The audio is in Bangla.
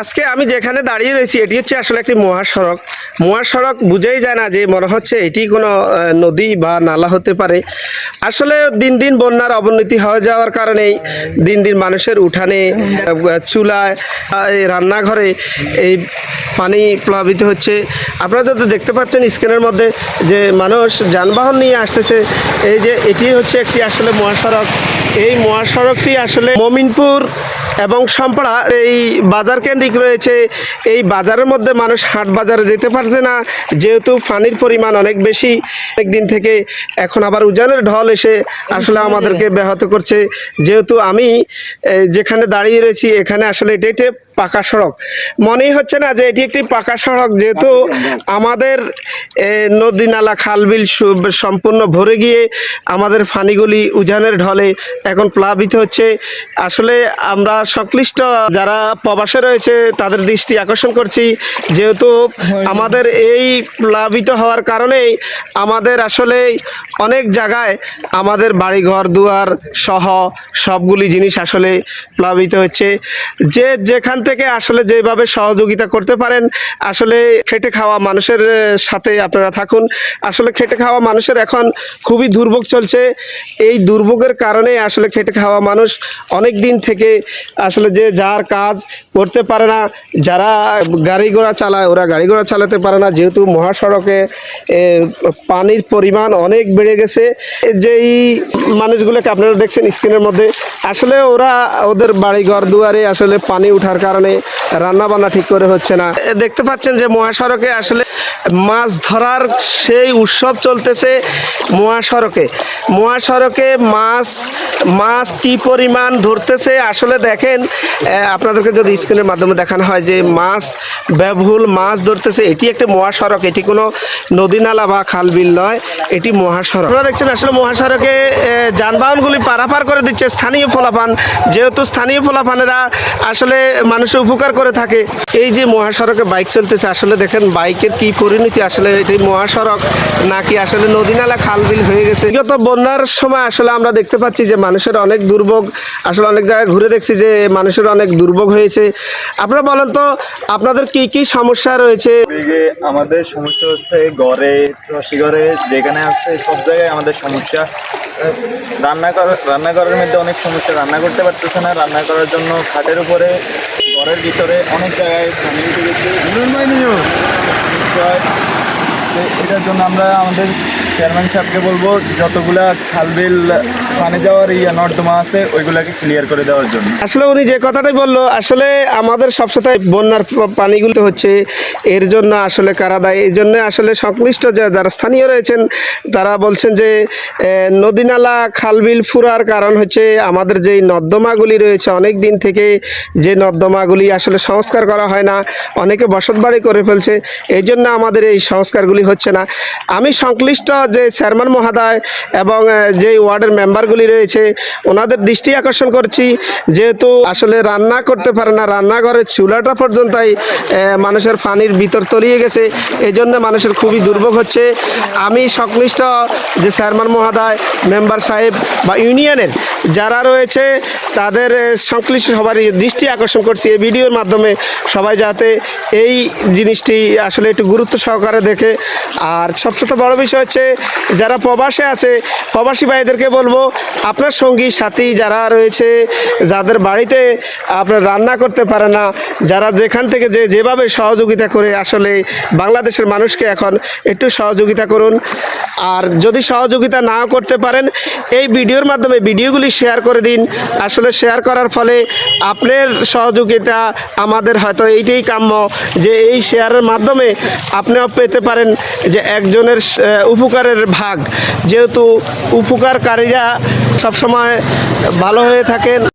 আজকে আমি যেখানে দাঁড়িয়ে রয়েছি, এটি হচ্ছে আসলে একটি মহাসড়ক। মহাসড়ক বুঝেই যায় না যে মনে হচ্ছে এটি কোনো নদী বা নালা হতে পারে। আসলে দিন দিন বন্যার অবনতি হয়ে যাওয়ার কারণেই দিন দিন মানুষের উঠানে চুলায় রান্নাঘরে এই পানি প্লাবিত হচ্ছে। আপনারা যদি দেখতে পাচ্ছেন স্ক্রিনের মধ্যে যে মানুষ যানবাহন নিয়ে আসতেছে, এই যে এটি হচ্ছে একটি আসলে মহাসড়ক। এই মহাসড়কটি আসলে মমিনপুর এবং সম্পড়া এই বাজার কেন্দ্রিক রয়েছে। এই বাজারের মধ্যে মানুষ হাট বাজারে যেতে পারছে না। যেহেতু পানির পরিমাণ অনেক বেশি একদিন দিন থেকে এখন আবার উজানের ঢল এসে আসলে আমাদেরকে ব্যাহত করছে। যেহেতু আমি যেখানে দাঁড়িয়ে রয়েছি, এখানে আসলে এটা পাকা সড়ক। মনেই হচ্ছে না যে এটি একটি পাকা সড়ক যেহেতু আমাদের এ, নদী নালা খালবিল সু- সম্পূর্ণ ভরে গিয়ে আমাদের ফানিগুলি উজানের ঢলে এখন প্লাবিত হচ্ছে। আসলে আমরা সংশ্লিষ্ট যারা প্রবাসে রয়েছে তাদের দৃষ্টি আকর্ষণ করছি। যেহেতু আমাদের এই প্লাবিত হওয়ার কারণেই আমাদের আসলে অনেক জায়গায় আমাদের বাড়ি ঘর দুয়ার সহ সবগুলি জিনিস আসলে প্লাবিত হচ্ছে। যে যেখান থেকে আসলে যেভাবে সহযোগিতা করতে পারেন, আসলে খেটে খাওয়া মানুষের সাথে আপনারা থাকুন। আসলে খেটে খাওয়া মানুষের এখন খুবই দুর্ভোগ চলছে। এই দুর্ভোগের কারণে আসলে খেটে খাওয়া মানুষ অনেক দিন থেকে আসলে যে যার কাজ করতে পারে না, যারা গাড়ি ঘোড়া চালায় ওরা গাড়ি ঘোড়া চালাতে পারে না। যেহেতু মহাসড়কে পানির পরিমাণ অনেক বেড়ে গেছে, যেই মানুষগুলোকে আপনারা দেখছেন স্ক্রিনের মধ্যে, আসলে ওরা ওদের বাড়ি ঘর দুয়ারে আসলে পানি উঠার কারণে কারণে রান্না বান্না ঠিক করে হচ্ছে না। দেখতে পাচ্ছেন যে মহাসড়কে আসলে মাছ ধরার সেই উৎসব চলতেছে মহাসড়কে। মহাসড়কে মাছ মাছ কি পরিমাণ ধরতেছে আসলে দেখেন আপনাদেরকে যদি স্ক্রিনের মাধ্যমে দেখানো হয় যে মাছ ব্যবহুল মাছ ধরতেছে, এটি একটি মহাসড়ক, এটি কোনো নদী নালা বা খাল বিল নয়, এটি মহাসড়ক। আপনারা দেখছেন আসলে মহাসড়কে যানবাহনগুলি পারাপার করে দিচ্ছে স্থানীয় ফলাফান। যেহেতু স্থানীয় ফলাফানেরা আসলে মানুষের উপকার করে থাকে। এই যে মহাসড়কে বাইক চলতেছে, আসলে দেখেন বাইকের কি পরিণতি? আসলে এটি মহাসড়ক নাকি আসলে নদী নালা খাল বিল হয়ে গেছে? বিগত বন্যার সময় আসলে আমরা দেখতে পাচ্ছি যে মানুষের অনেক দুর্ভোগ, আসলে অনেক জায়গায় ঘুরে দেখছি যে মানুষের অনেক দুর্ভোগ হয়েছে। আপনারা বলেন তো, আপনাদের কি কি সমস্যা রয়েছে? আমাদের সমস্যা হচ্ছে ঘরে ঘরে যেখানে আছে সব জায়গায় আমাদের সমস্যা। রান্না করা রান্না করার মধ্যে অনেক সমস্যা। রান্না করতে পারতেছে না রান্না করার জন্য খাটের উপরে ঘরের ভিতরে অনেক জায়গায় এটার জন্য আমরা আমাদের চেয়ারম্যান সাহেবকে বলব যতগুলা খালবিল পানি যাওয়ার ইয়া নর্দমা আছে ওইগুলাকে ক্লিয়ার করে দেওয়ার জন্য। আসলে উনি যে কথাটাই বলল আসলে আমাদের সবসময় বন্যার পানিগুলো হচ্ছে এর জন্য আসলে কারা দায়? এই জন্য আসলে সংশ্লিষ্ট যারা স্থানীয় রয়েছেন তারা বলছেন যে এ, নদী নালা খালবিল ফুরার কারণ হচ্ছে আমাদের যেই নর্দমাগুলি রয়েছে অনেক দিন থেকে যে নর্দমাগুলি আসলে সংস্কার করা হয় না অনেকে বসতবাড়ি করে ফেলছে এই জন্য আমাদের এই সংস্কারগুলি হচ্ছে না। আমি সংশ্লিষ্ট যে চেয়ারম্যান মহাদায় এবং যে ওয়ার্ডের মেম্বারগুলি রয়েছে, ওনাদের দৃষ্টি আকর্ষণ করছি। যেহেতু আসলে রান্না করতে পারে না, রান্নাঘরের চুলাটা পর্যন্তই মানুষের পানির ভিতর তলিয়ে গেছে এই জন্য মানুষের খুবই দুর্ভোগ হচ্ছে। আমি সংশ্লিষ্ট যে চেয়ারম্যান মহাদায়, মেম্বার সাহেব বা ইউনিয়নের যারা রয়েছে, তাদের সংশ্লিষ্ট সবারই দৃষ্টি আকর্ষণ করছি এই ভিডিওর মাধ্যমে সবাই যাতে এই জিনিসটি আসলে একটু গুরুত্ব সহকারে দেখে। আর সবচেয়ে বড় বিষয় হচ্ছে যারা প্রবাসে আছে, প্রবাসী ভাইদেরকে বলব, আপনার সঙ্গী, সাথী যারা রয়েছে, যাদের বাড়িতে আপনার রান্না করতে পারে না যারা যেখান থেকে যে যেভাবে সহযোগিতা করে আসলে বাংলাদেশের মানুষকে এখন একটু সহযোগিতা করুন। আর যদি সহযোগিতা নাও করতে পারেন, এই ভিডিওর মাধ্যমে ভিডিওগুলি শেয়ার করে দিন। আসলে শেয়ার করার ফলে আপনার সহযোগিতা আমাদের হয়তো এইটাই কাম্য যে এই শেয়ারের মাধ্যমে আপনিও পেতে পারেন যে একজনের উপকারের ভাগ। যেহেতু উপকারকারীরা সবসময় ভালো হয়ে থাকেন।